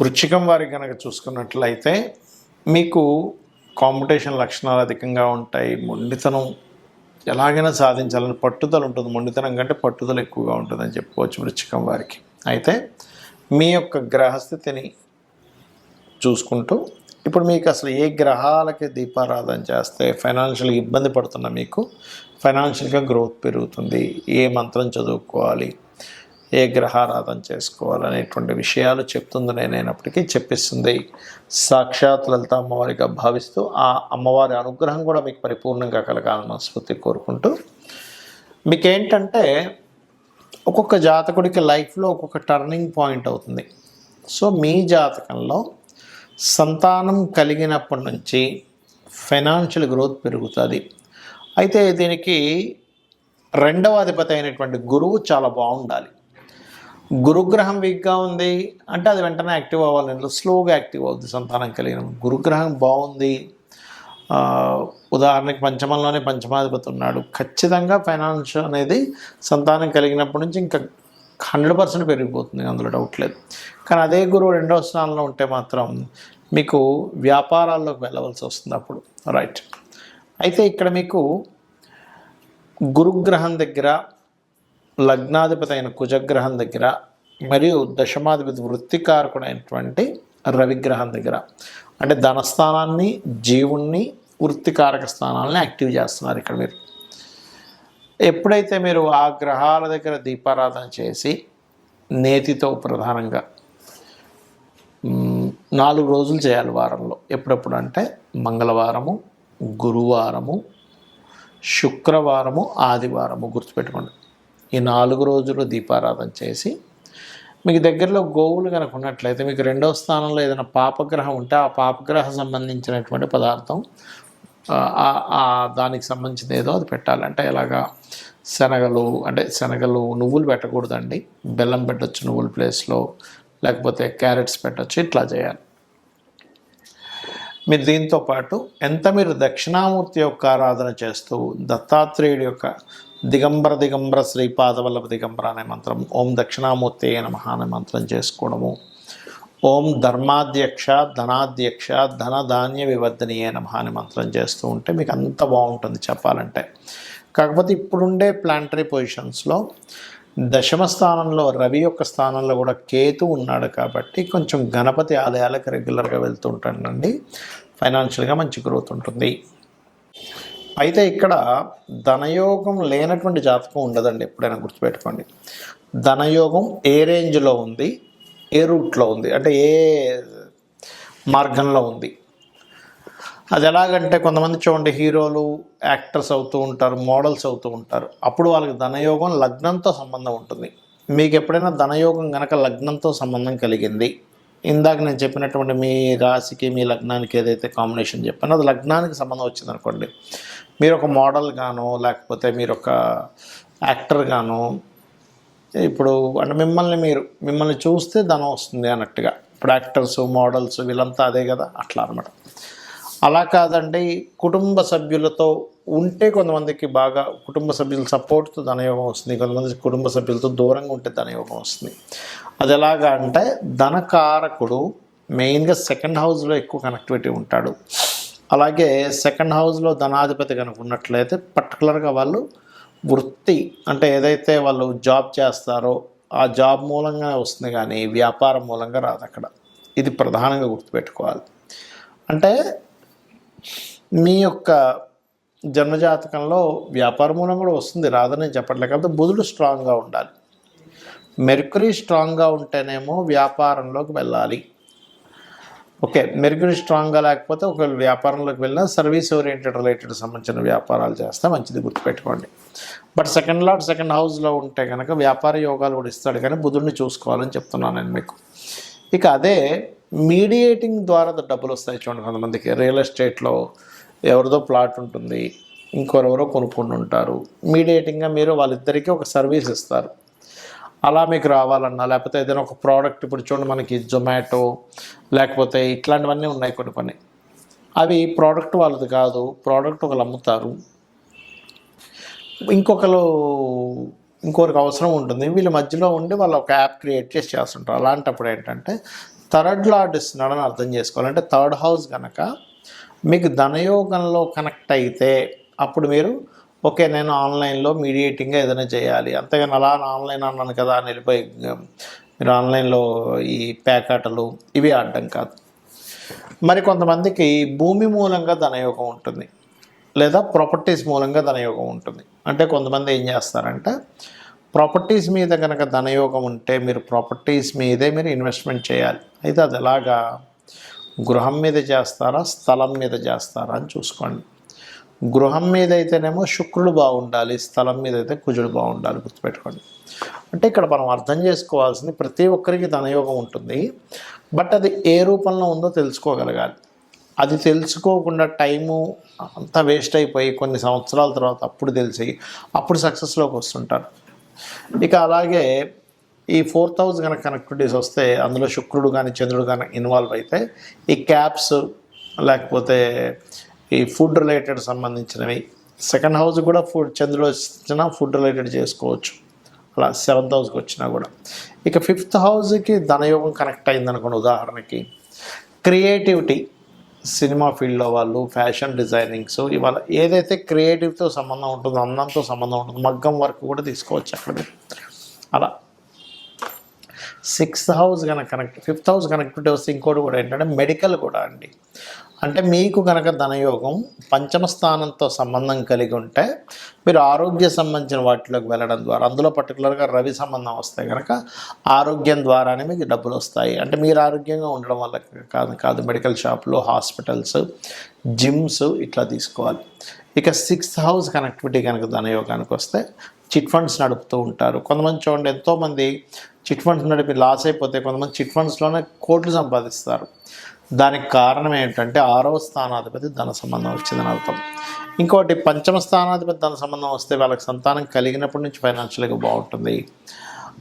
వృచ్చికం వారి కనుక చూసుకున్నట్లయితే మీకు కాంపిటీషన్ లక్షణాలు అధికంగా ఉంటాయి మొండితనం ఎలాగైనా సాధించాలని పట్టుదల ఉంటుంది. మొండితనం కంటే పట్టుదల ఎక్కువగా ఉంటుందని చెప్పుకోవచ్చు వృచ్చికం వారికి. అయితే మీ యొక్క గ్రహస్థితిని చూసుకుంటూ ఇప్పుడు మీకు అసలు ఏ గ్రహాలకి దీపారాధన చేస్తే ఫైనాన్షియల్గా ఇబ్బంది పడుతున్న మీకు? ఫైనాన్షియల్గా గ్రోత్ పెరుగుతుంది. ఏ మంత్రం చదువుకోవాలి? ఏ గ్రహారాధన చేసుకోవాలనేటువంటి విషయాలు చెప్తుంది నేనైనప్పటికీ చెప్పిస్తుంది. సాక్షాత్ లలిత అమ్మవారిగా భావిస్తూ ఆ అమ్మవారి అనుగ్రహం కూడా మీకు పరిపూర్ణంగా కలగాలని మనస్ఫూర్తి కోరుకుంటూ మీకేంటంటే ఒక్కొక్క జాతకుడికి లైఫ్లో ఒక్కొక్క టర్నింగ్ పాయింట్ అవుతుంది. సో మీ జాతకంలో సంతానం కలిగినప్పటి నుంచి ఫైనాన్షియల్ గ్రోత్ పెరుగుతుంది. అయితే దీనికి రెండవ అధిపతి అయినటువంటి గురువు చాలా బాగుండాలి. గురుగ్రహం వీక్గా ఉంది అంటే అది వెంటనే యాక్టివ్ అవ్వాలి. ఇందులో స్లోగా యాక్టివ్ అవుతుంది సంతానం కలిగిన గురుగ్రహం బాగుంది. ఉదాహరణకి పంచమంలోనే పంచమాధిపతి ఉన్నాడు. ఖచ్చితంగా ఫైనాన్స్ అనేది సంతానం కలిగినప్పటి నుంచి ఇంకా హండ్రెడ్ పర్సెంట్ పెరిగిపోతుంది. అందులో డౌట్ లేదు. కానీ అదే గురువు రెండవ స్థానంలో ఉంటే మాత్రం మీకు వ్యాపారాల్లోకి వెళ్ళవలసి వస్తుంది అప్పుడు. రైట్ అయితే ఇక్కడ మీకు గురుగ్రహం దగ్గర లగ్నాధిపతి అయిన కుజగ్రహం దగ్గర మరియు దశమాధిపతి వృత్తికారకుడైనటువంటి రవిగ్రహం దగ్గర. అంటే ధనస్థానాన్ని జీవుణ్ణి వృత్తికారక స్థానాలని యాక్టివ్ చేస్తున్నారు ఇక్కడ మీరు. ఎప్పుడైతే మీరు ఆ గ్రహాల దగ్గర దీపారాధన చేసి నేతితో ప్రధానంగా నాలుగు రోజులు చేయాలి వారంలో. ఎప్పుడెప్పుడు అంటే మంగళవారము గురువారము శుక్రవారము ఆదివారము గుర్తుపెట్టుకోండి. ఈ నాలుగు రోజులు దీపారాధన చేసి మీకు దగ్గరలో గోవులు కనుక ఉన్నట్లయితే మీకు రెండవ స్థానంలో ఏదైనా పాపగ్రహం ఉంటే ఆ పాపగ్రహ సంబంధించినటువంటి పదార్థం దానికి సంబంధించింది ఏదో అది పెట్టాలంటే ఇలాగా శనగలు అంటే శనగలు నువ్వులు పెట్టకూడదండి. బెల్లం పెట్టచ్చు నువ్వుల ప్లేస్లో లేకపోతే క్యారెట్స్ పెట్టచ్చు ఇట్లా చేయాలి. మీరు దీంతో పాటు ఎంత మీరు దక్షిణామూర్తి యొక్క ఆరాధన చేస్తూ దత్తాత్రేయుడి యొక్క దిగంబర దిగంబర శ్రీపాదవల్లభ దిగంబర అనే మంత్రం ఓం దక్షిణామూర్తి అయిన మహా మంత్రం చేసుకోవడము. ఓం ధర్మాధ్యక్ష ధనాధ్యక్ష ధన ధాన్య వివర్ధనీయ మహాని మంత్రం చేస్తూ ఉంటే మీకు అంత బాగుంటుంది చెప్పాలంటే. కాకపోతే ఇప్పుడుండే ప్లాంటరీ పొజిషన్స్లో దశమ స్థానంలో రవి యొక్క స్థానంలో కూడా కేతు ఉన్నాడు కాబట్టి కొంచెం గణపతి ఆలయాలకు రెగ్యులర్గా వెళ్తూ ఉంటానండి ఫైనాన్షియల్గా మంచి గ్రోత్ ఉంటుంది. అయితే ఇక్కడ ధనయోగం లేనటువంటి జాతకం ఉండదండి ఎప్పుడైనా గుర్తుపెట్టుకోండి. ధనయోగం ఏ రేంజ్లో ఉంది? ఏ రూట్లో ఉంది? అంటే ఏ మార్గంలో ఉంది? అది ఎలాగంటే కొంతమంది చూడండి హీరోలు యాక్టర్స్ అవుతూ ఉంటారు మోడల్స్ అవుతూ ఉంటారు. అప్పుడు వాళ్ళకి ధనయోగం లగ్నంతో సంబంధం ఉంటుంది. మీకు ఎప్పుడైనా ధనయోగం గనక లగ్నంతో సంబంధం కలిగింది? ఇందాక నేను చెప్పినటువంటి మీ రాశికి మీ లగ్నానికి ఏదైతే కాంబినేషన్ చెప్పానో అది లగ్నానికి సంబంధం వచ్చింది అనుకోండి మీరు ఒక మోడల్ గాను లేకపోతే మీరు ఒక యాక్టర్ గాను ఇప్పుడు అంటే మిమ్మల్ని మీరు మిమ్మల్ని చూస్తే ధనం వస్తుంది అన్నట్టుగా. ఇప్పుడు యాక్టర్స్ మోడల్స్ వీళ్ళంతా అదే కదా? అట్లా అనమాట అలా కాదండి కుటుంబ సభ్యులతో ఉంటే కొంతమందికి బాగా కుటుంబ సభ్యుల సపోర్ట్తో ధనయోగం వస్తుంది కొంతమంది కుటుంబ సభ్యులతో దూరంగా ఉంటే ధనయోగం వస్తుంది. అది ఎలాగా అంటే ధనకారకుడు మెయిన్గా సెకండ్ హౌస్లో ఎక్కువ కనెక్టివిటీ ఉంటాడు. అలాగే సెకండ్ హౌస్లో ధనాధిపతి కనుక ఉన్నట్లయితే పర్టికులర్గా వాళ్ళు వృత్తి అంటే ఏదైతే వాళ్ళు జాబ్ చేస్తారో ఆ జాబ్ మూలంగా వస్తుంది కానీ వ్యాపారం మూలంగా రాదు అక్కడ ఇది ప్రధానంగా గుర్తుపెట్టుకోవాలి. అంటే మీ యొక్క జన్మజాతకంలో వ్యాపార మూలం కూడా వస్తుంది. రాదని చెప్పట్లే కాబట్టి బుధుడు స్ట్రాంగ్గా ఉండాలి. మెర్కురీ స్ట్రాంగ్గా ఉంటేనేమో వ్యాపారంలోకి వెళ్ళాలి. ఓకే మెర్కురీ స్ట్రాంగ్గా లేకపోతే ఒకవేళ వ్యాపారంలోకి వెళ్ళినా సర్వీస్ ఓరియంటెడ్ రిలేటెడ్ సంబంధించిన వ్యాపారాలు చేస్తే మంచిది గుర్తుపెట్టుకోండి. బట్ సెకండ్ లాట్ సెకండ్ హౌస్లో ఉంటే కనుక వ్యాపార యోగాలు కూడా ఇస్తాడు. కానీ బుధుడిని చూసుకోవాలని చెప్తున్నాను నేను మీకు. ఇక అదే మీడియేటింగ్ ద్వారా డబ్బులు వస్తాయి చూడండి కొంతమందికి. రియల్ ఎస్టేట్లో ఎవరిదో ప్లాట్ ఉంటుంది ఇంకొరెవరో కొనుక్కొని ఉంటారు. మీడియేటింగ్గా మీరు వాళ్ళిద్దరికీ ఒక సర్వీస్ ఇస్తారు. అలా మీకు రావాలన్నా లేకపోతే ఏదైనా ఒక ప్రోడక్ట్ ఇప్పుడు చూడండి మనకి జొమాటో లేకపోతే ఇట్లాంటివన్నీ ఉన్నాయి కొన్ని కొన్ని. అవి ప్రోడక్ట్ వాళ్ళది కాదు ప్రోడక్ట్ ఒకరు అమ్ముతారు. ఇంకొకరు ఇంకొకరికి అవసరం ఉంటుంది. వీళ్ళ మధ్యలో ఉండి వాళ్ళు ఒక యాప్ క్రియేట్ చేసి చేస్తుంటారు. అలాంటప్పుడు ఏంటంటే థర్డ్ లార్డ్ ఇస్తున్నాడని అర్థం చేసుకోవాలంటే థర్డ్ హౌస్ కనుక మీకు ధనయోగంలో కనెక్ట్ అయితే అప్పుడు మీరు ఓకే నేను ఆన్లైన్లో మీడియేటింగ్గా ఏదైనా చేయాలి. అంతేగాని అలా ఆన్లైన్ అన్నాను కదా అని వెళ్ళిపోయి మీరు ఆన్లైన్లో ఈ ప్యాకాటలు ఇవి ఆడడం కాదు. మరి కొంతమందికి భూమి మూలంగా ధనయోగం ఉంటుంది లేదా ప్రాపర్టీస్ మూలంగా ధనయోగం ఉంటుంది. అంటే కొంతమంది ఏం చేస్తారంటే ప్రాపర్టీస్ మీద కనుక ధనయోగం ఉంటే మీరు ప్రాపర్టీస్ మీదే మీరు ఇన్వెస్ట్మెంట్ చేయాలి. అయితే అది ఎలాగా? గృహం మీద చేస్తారా? స్థలం మీద చేస్తారా అని చూసుకోండి. గృహం మీద అయితేనేమో శుక్రుడు బాగుండాలి స్థలం మీద అయితే కుజుడు బాగుండాలి గుర్తుపెట్టుకోండి. అంటే ఇక్కడ మనం అర్థం చేసుకోవాల్సింది ప్రతి ఒక్కరికి ధనయోగం ఉంటుంది. బట్ అది ఏ రూపంలో ఉందో తెలుసుకోగలగాలి. అది తెలుసుకోకుండా టైము అంతా వేస్ట్ అయిపోయి కొన్ని సంవత్సరాల తర్వాత అప్పుడు తెలిసి అప్పుడు సక్సెస్లోకి వస్తుంటారు. ఇక అలాగే ఈ ఫోర్త్ హౌస్ కనుక కనెక్టివిటీస్ వస్తే అందులో శుక్రుడు కానీ చంద్రుడు కానీ ఇన్వాల్వ్ అయితే ఈ క్యాప్స్ లేకపోతే ఈ ఫుడ్ రిలేటెడ్ సంబంధించినవి. సెకండ్ హౌస్ కూడా ఫుడ్ చంద్రుడు వచ్చినా ఫుడ్ రిలేటెడ్ చేసుకోవచ్చు. అలా సెవెంత్ హౌస్కి వచ్చినా కూడా. ఇక ఫిఫ్త్ హౌస్కి ధనయోగం కనెక్ట్ అయింది అనుకోండి ఉదాహరణకి. క్రియేటివిటీ. సినిమా ఫీల్డ్లో వాళ్ళు ఫ్యాషన్ డిజైనింగ్స్ ఇవాళ ఏదైతే క్రియేటివ్తో సంబంధం ఉంటుందో అందంతో సంబంధం ఉంటుందో మగ్గం వర్క్ కూడా తీసుకోవచ్చు అక్కడ అలా సిక్స్త్ హౌస్ కనుక కనెక్ట్ ఫిఫ్త్ హౌస్ కనెక్టివిటీ వస్తే ఇంకోటి కూడా ఏంటంటే మెడికల్ కూడా అండి. అంటే మీకు కనుక ధనయోగం పంచమ స్థానంతో సంబంధం కలిగి ఉంటే మీరు ఆరోగ్య సంబంధించిన వాటిలోకి వెళ్ళడం ద్వారా అందులో పర్టికులర్గా రవి సంబంధం వస్తే కనుక ఆరోగ్యం ద్వారానే మీకు డబ్బులు వస్తాయి. అంటే మీరు ఆరోగ్యంగా ఉండడం వల్ల కాదు కాదు మెడికల్ షాపులు హాస్పిటల్స్ జిమ్స్ ఇట్లా తీసుకోవాలి. ఇక సిక్స్త్ హౌస్ కనెక్టివిటీ కనుక ధనయోగానికి వస్తే చిట్ ఫండ్స్ నడుపుతూ ఉంటారు. కొంతమంది చూడండి ఎంతోమంది చిట్ ఫండ్స్ నడిపి లాస్ అయిపోతే కొంతమంది చిట్ ఫండ్స్లోనే కోట్లు సంపాదిస్తారు. దానికి కారణం ఏంటంటే ఆరవ స్థానాధిపతి ధన సంబంధం వచ్చిందని అర్థం. ఇంకోటి పంచమ స్థానాధిపతి ధన సంబంధం వస్తే వాళ్ళకి సంతానం కలిగినప్పటి నుంచి ఫైనాన్షియల్గా బాగుంటుంది.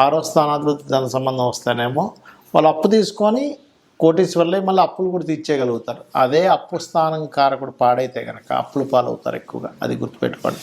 ఆరో స్థానాధిపతి ధన సంబంధం వస్తేనేమో వాళ్ళు అప్పు తీసుకొని కోటీశ్వర్లే మళ్ళీ అప్పులు కూడా తీర్చేయగలుగుతారు. అదే అప్పు స్థానం కారకుడు పాడైతే కనుక అప్పులు పాలవుతారు ఎక్కువగా. అది గుర్తుపెట్టుకోండి.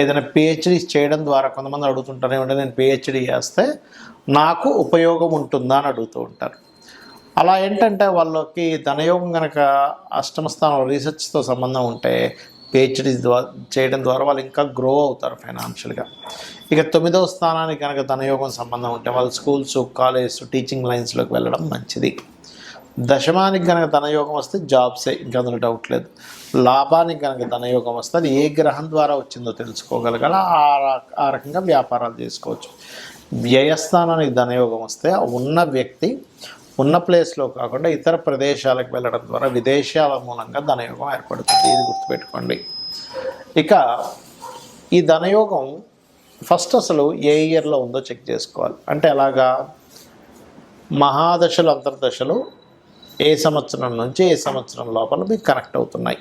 ఏదైనా పిహెచ్డి చేయడం ద్వారా కొంతమంది అడుగుతుంటారు ఏమంటే నేను పిహెచ్డి చేస్తే నాకు ఉపయోగం ఉంటుందా అని అడుగుతూ ఉంటారు. అలా ఏంటంటే వాళ్ళకి ధనయోగం కనుక అష్టమ స్థానం రీసెర్చ్తో సంబంధం ఉంటే పిహెచ్డి ద్వారా చేయడం ద్వారా వాళ్ళు ఇంకా గ్రో అవుతారు ఫైనాన్షియల్గా ఇక తొమ్మిదవ స్థానానికి కనుక ధనయోగం సంబంధం ఉంటే వాళ్ళు స్కూల్స్ కాలేజెస్ టీచింగ్ లైన్స్లోకి వెళ్ళడం మంచిది. దశమానికి కనుక ధనయోగం వస్తే జాబ్సే ఇంకా అందులో డౌట్ లేదు. లాభానికి కనుక ధనయోగం వస్తే అది ఏ గ్రహం ద్వారా వచ్చిందో తెలుసుకోగలగాల. ఆ ర- ఆ రకంగా వ్యాపారాలు చేసుకోవచ్చు. వ్యయస్థానానికి ధనయోగం వస్తే ఉన్న వ్యక్తి ఉన్న ప్లేస్లో కాకుండా ఇతర ప్రదేశాలకు వెళ్ళడం ద్వారా విదేశాల మూలంగా ధనయోగం ఏర్పడుతుంది. ఇది గుర్తుపెట్టుకోండి. ఇక ఈ ధనయోగం ఫస్ట్ అసలు ఏ ఇయర్లో ఉందో చెక్ చేసుకోవాలి. అంటే ఎలాగా? మహాదశలు అంతర్దశలు ఏ సంవత్సరం నుంచి ఏ సంవత్సరం లోపల మీకు కనెక్ట్ అవుతున్నాయి?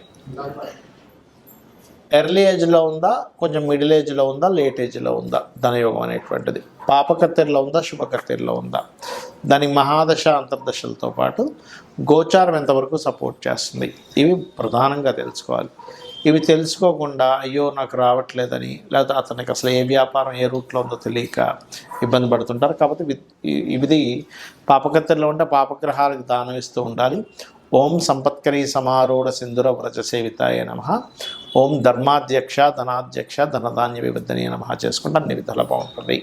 ఎర్లీ ఏజ్లో ఉందా? కొంచెం మిడిల్ ఏజ్లో ఉందా? లేట్ ఏజ్లో ఉందా? ధనయోగం అనేటువంటిది. పాపకత్తెరలో ఉందా? శుభకత్తెరలో ఉందా? దానికి మహాదశ అంతర్దశలతో పాటు గోచారం ఎంతవరకు సపోర్ట్ చేస్తుంది? ఇవి ప్రధానంగా తెలుసుకోవాలి. ఇవి తెలుసుకోకుండా అయ్యో నాకు రావట్లేదని లేకపోతే అతనికి అసలు ఏ వ్యాపారం ఏ రూట్లో ఉందో తెలియక ఇబ్బంది పడుతుంటారు. కాబట్టి ఇది పాపకత్తెల్లో ఉంటే పాపగ్రహాలకు దానం ఇస్తూ ఉండాలి. ఓం సంపత్కరీ సమారూఢ సింధుర వ్రజ సేవితాయ నమ. ఓం ధర్మాధ్యక్ష ధనాధ్యక్ష ధనధాన్య వివర్ధనీయ నమ చేసుకుంటే అన్ని విధాలు బాగుంటుంది.